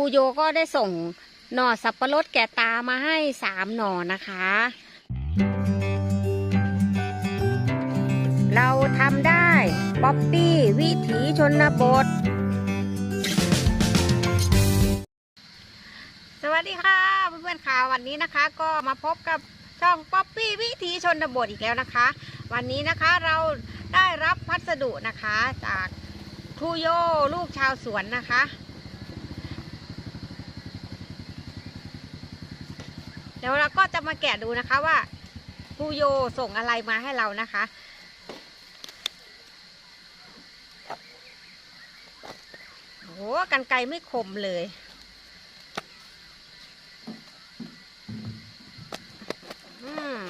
รูโยก็ได้ส่งหน่อสับปะรดแก่ตามาให้สามหน่อนะคะ เราทำได้ป๊อปปี้วิถีชนบท สวัสดีค่ะเพื่อนๆค่ะวันนี้นะคะ ก็มาพบกับช่องป๊อปปี้วิถีชนบทอีกแล้วนะคะ วันนี้นะคะเราได้รับพัสดุนะคะจากครูโยลูกชาวสวนนะคะ เดี๋ยวเราก็จะมาแกะดูนะคะว่าครูโยส่งอะไรมาให้เรานะคะ โอ้โหกันไกลไม่คมเลย อืม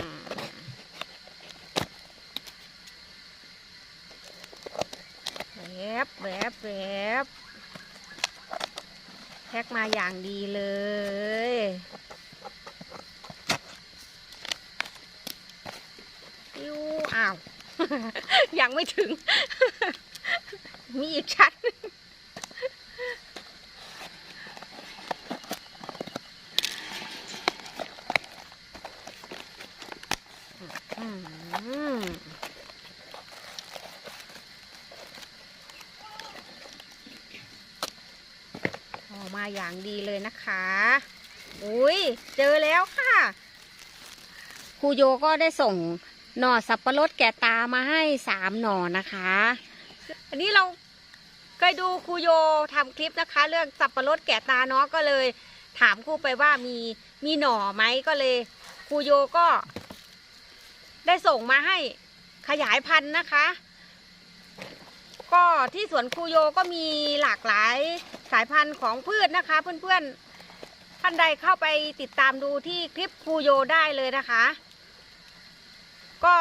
แวบแวบแวบแพ็กมาอย่างดีเลยปิ้ว อ้าว ยังไม่ถึง มีอีกชั้นอออกมาอย่างดีเลยนะคะ อุ้ยเจอแล้วค่ะครูโยก็ได้ส่ง หน่อสับปะรดแก่ตามาให้สามหน่อนะคะ อันนี้เราเคยดูครูโยทำคลิปนะคะ เรื่องสับปะรดแก่ตาเนาะก็เลย ถามครูไปว่ามีมีหน่อไหมก็เลยครูโยก็ ได้ส่งมาให้ขยายพันธุ์นะคะ ก็ที่สวนครูโยก็มีหลากหลายสายพันธุ์ของพืชนะคะ เพื่อนๆท่านใดเข้าไปติดตามดูที่คลิปครูโยได้เลยนะคะ ก็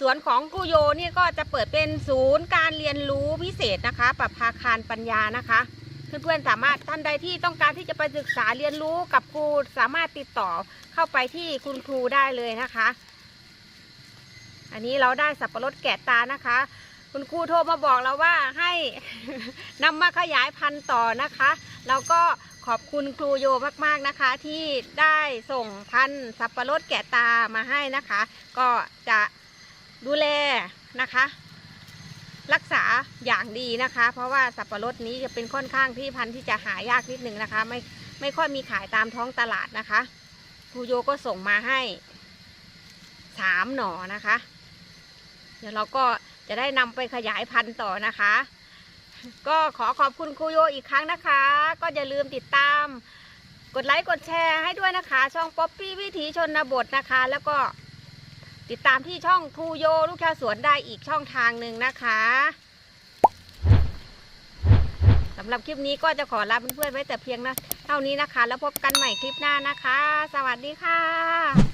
สวนของครูโยนี่ก็จะเปิดเป็นศูนย์การเรียนรู้พิเศษนะคะ ปรับภาคารปัญญานะคะเพื่อนๆสามารถท่านใดที่ต้องการที่จะไปศึกษาเรียนรู้กับครูสามารถติดต่อเข้าไปที่คุณครูได้เลยนะคะ อันนี้เราได้สับปะรดแกะตานะคะ คุณครูโทรมาบอกเราว่าให้นำมาขยายพันธุ์ต่อนะคะแล้วก็ขอบคุณครูโยมากๆนะคะ ที่ได้ส่งพันธุ์สับปะรดแกะตามาให้นะคะ ก็จะดูแลนะคะ รักษาอย่างดีนะคะ เพราะว่าสับปะรดนี้จะเป็นค่อนข้างที่พันธุ์ที่จะหายากนิดนึงนะคะ ไม่ไม่ค่อยมีขายตามท้องตลาดนะคะครูโยก็ส่งมาให้สามหน่อนะคะ เดี๋ยวเราก็ จะได้นำไปขยายพันธุ์ต่อนะคะ ก็ขอขอบคุณครูโยอีกครั้งนะคะ ก็อย่าลืมติดตาม กดไลค์กดแชร์ให้ด้วยนะคะ ช่องป๊อปปี้วิถีชนบทนะคะ แล้วก็ติดตามที่ช่องครูโยลูกชาวสวนได้อีกช่องทางหนึ่งนะคะสำหรับคลิปนี้ก็จะขอลาเพื่อนๆไว้แต่เพียงนะเท่านี้นะคะ แล้วพบกันใหม่คลิปหน้านะคะ สวัสดีค่ะ